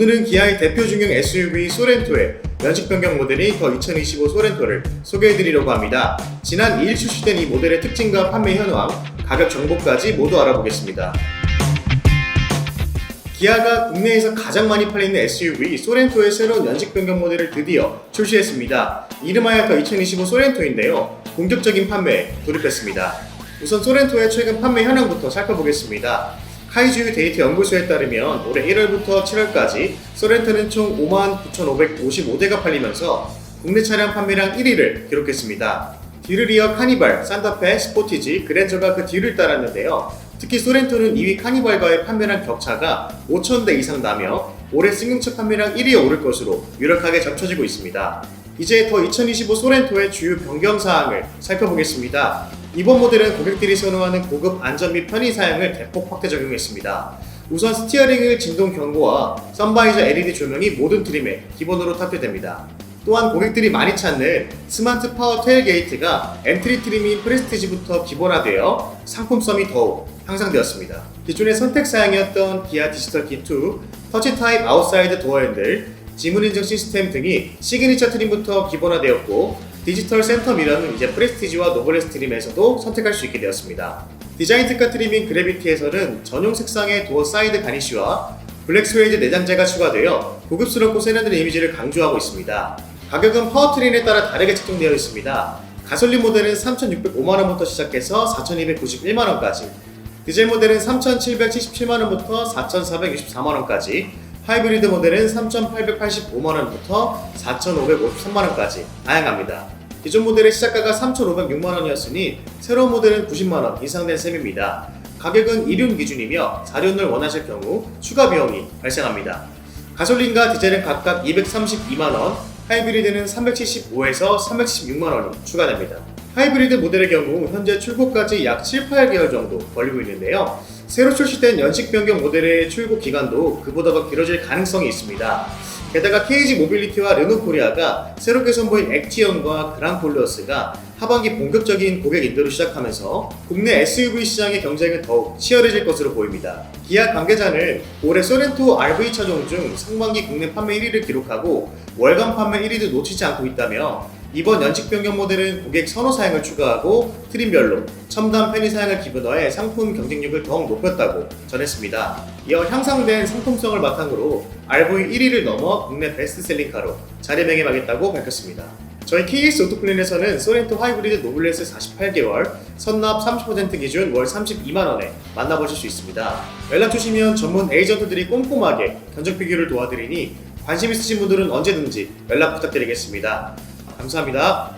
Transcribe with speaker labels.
Speaker 1: 오늘은 기아의 대표 중형 SUV 소렌토의 연식 변경 모델인 더 2025 소렌토를 소개해드리려고 합니다. 지난 2일 출시된 이 모델의 특징과 판매 현황, 가격 정보까지 모두 알아보겠습니다. 기아가 국내에서 가장 많이 팔리는 SUV 소렌토의 새로운 연식 변경 모델을 드디어 출시했습니다. 이름하여 더 2025 소렌토인데요. 본격적인 판매에 돌입했습니다. 우선 소렌토의 최근 판매 현황부터 살펴보겠습니다. 카이즈유 데이터 연구소에 따르면 올해 1월부터 7월까지 소렌토는 총 59,555대가 팔리면서 국내 차량 판매량 1위를 기록했습니다. 뒤를 이어 카니발, 산타페, 스포티지, 그랜저가 그 뒤를 따랐는데요. 특히 소렌토는 2위 카니발과의 판매량 격차가 5,000대 이상 나며 올해 승용차 판매량 1위에 오를 것으로 유력하게 점쳐지고 있습니다. 이제 더 2025 소렌토의 주요 변경 사항을 살펴보겠습니다. 이번 모델은 고객들이 선호하는 고급 안전 및 편의 사양을 대폭 확대 적용했습니다. 우선 스티어링을 진동 경고와 선바이저 LED 조명이 모든 트림에 기본으로 탑재됩니다. 또한 고객들이 많이 찾는 스마트 파워 테일 게이트가 엔트리 트림인 프레스티지부터 기본화되어 상품성이 더욱 향상되었습니다. 기존의 선택 사양이었던 기아 디지털 키2, 터치 타입 아웃사이드 도어 핸들, 지문 인증 시스템 등이 시그니처 트림부터 기본화되었고 디지털 센터 미러는 이제 프레스티지와 노블레스 트림에서도 선택할 수 있게 되었습니다. 디자인 특화 트림인 그래비티에서는 전용 색상의 도어 사이드 가니쉬와 블랙 스웨이드 내장재가 추가되어 고급스럽고 세련된 이미지를 강조하고 있습니다. 가격은 파워트린에 따라 다르게 책정되어 있습니다. 가솔린 모델은 3,605만원부터 시작해서 4,291만원까지, 디젤 모델은 3,777만원부터 4,464만원까지, 하이브리드 모델은 3,885만원부터 4,553만원까지 다양합니다. 기존 모델의 시작가가 3,506만원이었으니 새로운 모델은 90만원 인상된 셈입니다. 가격은 1륜 기준이며 4륜을 원하실 경우 추가 비용이 발생합니다. 가솔린과 디젤은 각각 232만원, 하이브리드는 375에서 376만원이 추가됩니다. 하이브리드 모델의 경우 현재 출고까지 약 7, 8개월 정도 걸리고 있는데요. 새로 출시된 연식 변경 모델의 출고 기간도 그보다 더 길어질 가능성이 있습니다. 게다가 KG 모빌리티와 르노 코리아가 새롭게 선보인 액티언과 그랑폴러스가 하반기 본격적인 고객 인도를 시작하면서 국내 SUV 시장의 경쟁은 더욱 치열해질 것으로 보입니다. 기아 관계자는 올해 소렌토 RV 차종 중 상반기 국내 판매 1위를 기록하고 월간 판매 1위도 놓치지 않고 있다며 이번 연식 변경 모델은 고객 선호 사양을 추가하고 트림별로 첨단 편의 사양을 기본화해 상품 경쟁력을 더욱 높였다고 전했습니다. 이어 향상된 상품성을 바탕으로 RV 1위를 넘어 국내 베스트셀링카로 자리매김하겠다고 밝혔습니다. 저희 KS 오토플랜에서는 소렌토 하이브리드 노블레스 48개월, 선납 30% 기준 월 32만원에 만나보실 수 있습니다. 연락 주시면 전문 에이전트들이 꼼꼼하게 견적 비교를 도와드리니 관심 있으신 분들은 언제든지 연락 부탁드리겠습니다. 감사합니다.